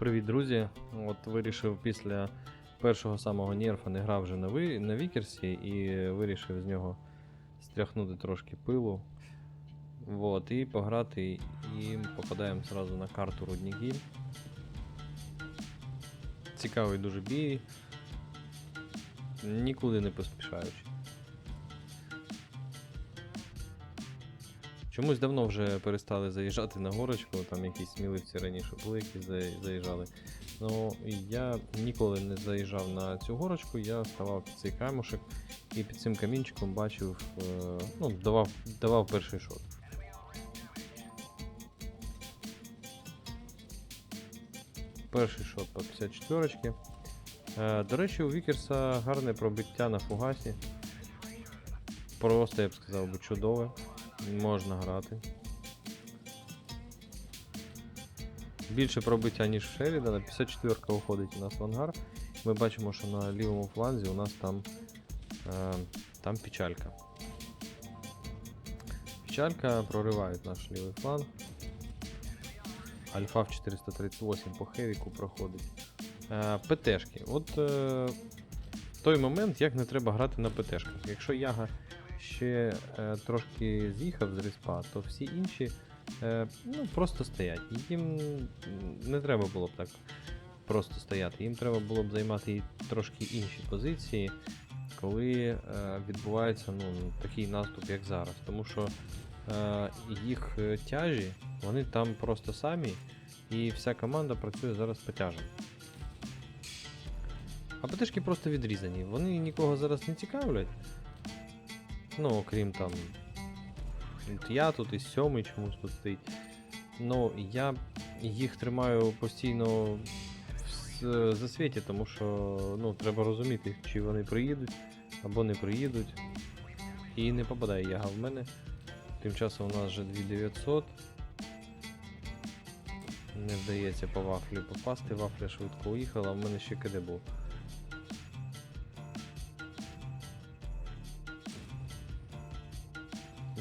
Привіт, друзі! От вирішив після першого самого нерфа не грав вже на, ви... на Вікерсі і вирішив з нього стряхнути трошки пилу. Вот, і пограти, і попадаємо зразу на карту Руднігіль. Цікавий дуже бій. Нікуди не поспішаючи. Чомусь давно вже перестали заїжджати на горочку, там якісь сміливці раніше були, які заїжджали. Ну, я ніколи не заїжджав на цю горочку, я ставав під цей камушек і під цим камінчиком бачив, е, ну, давав, давав перший шот. Перший шот по 54 Е, До речі, у Вікерса гарне пробиття на фугасі. Просто я б сказав би чудове. Можна грати. Більше пробиття, ніж в Шерідана. 54-ка уходить у нас в ангар. Ми бачимо, що на лівому фланзі у нас там, е, там печалька. Печалька прориває наш лівий фланг. Альфа в 438 по хевіку проходить. Е, ПТшки. От е, той момент, як не треба грати на ПТшках. Якщо Яга ще е, трошки з'їхав з респа, то всі інші е, ну, просто стоять. Їм не треба було б так просто стояти. Їм треба було б займати трошки інші позиції, коли е, відбувається ну, такий наступ, як зараз. Тому що е, їх е, тяжі, вони там просто самі, і вся команда працює зараз по тяжам. А ПТшки просто відрізані. Вони нікого зараз не цікавлять. Ну, окрім там. Я тут і сьомий чомусь тут стоїть. Ну, я їх тримаю постійно в засвіті, тому що ну, треба розуміти, чи вони приїдуть або не приїдуть. І не попадає яга в мене. Тим часом у нас вже 2900. Не вдається по вафлі попасти, вафля швидко уїхала, а в мене ще КД був.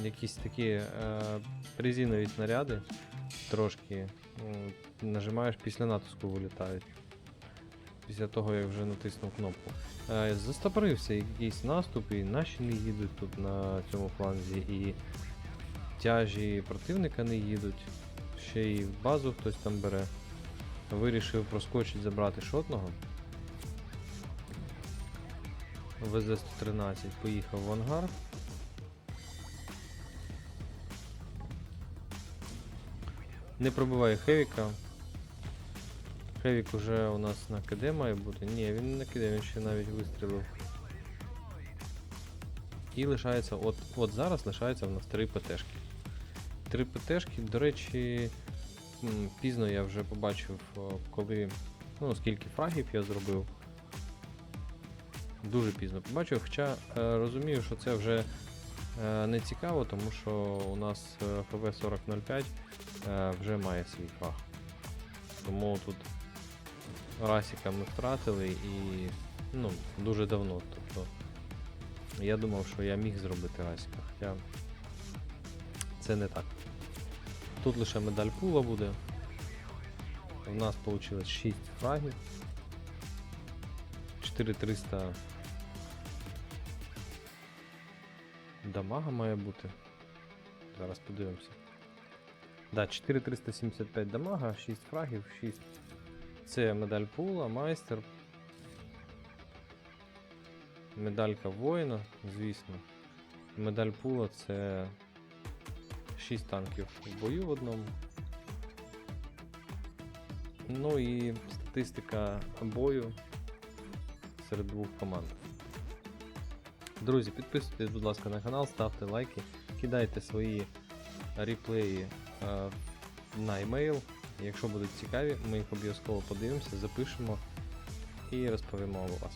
Якісь такі е, резинові снаряди трошки м, нажимаєш після натиску вилітають. Після того, як вже натиснув кнопку. Е, застопорився якийсь наступ, і наші не їдуть тут на цьому фланзі, і тяжі противника не їдуть. Ще й в базу хтось там бере. Вирішив проскочити забрати шотного. ВЗ-113 поїхав в ангар. Не пробиває Хевіка. Хевік уже у нас на КД має бути. Ні, він не на КД, він ще навіть вистрілив. І лишається, от, от зараз лишається в нас три ПТшки. Три ПТшки, до речі, пізно я вже побачив, коли. Ну, скільки фрагів я зробив. Дуже пізно побачив, хоча е, розумію, що це вже е, не цікаво, тому що у нас е, ФВ-4005 е, вже має свій фаг. Тому тут Расіка ми втратили і ну, дуже давно. Тобто я думав, що я міг зробити Расіка, хоча це не так. Тут лише медаль пула буде. У нас вийшло 6 фрагів. 4300 дамага має бути. Зараз подивимося. Да, 4375 дамага, 6 фрагів, 6. Це медаль пула, майстер. Медалька воїна, звісно. Медаль пула це 6 танків в бою в одному. Ну і статистика бою серед двох команд. Друзі, підписуйтесь, будь ласка, на канал, ставте лайки, кидайте свої реплеї е, на емейл. Якщо будуть цікаві, ми їх обов'язково подивимося, запишемо і розповімо у вас.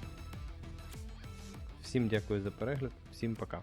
Всім дякую за перегляд, всім пока.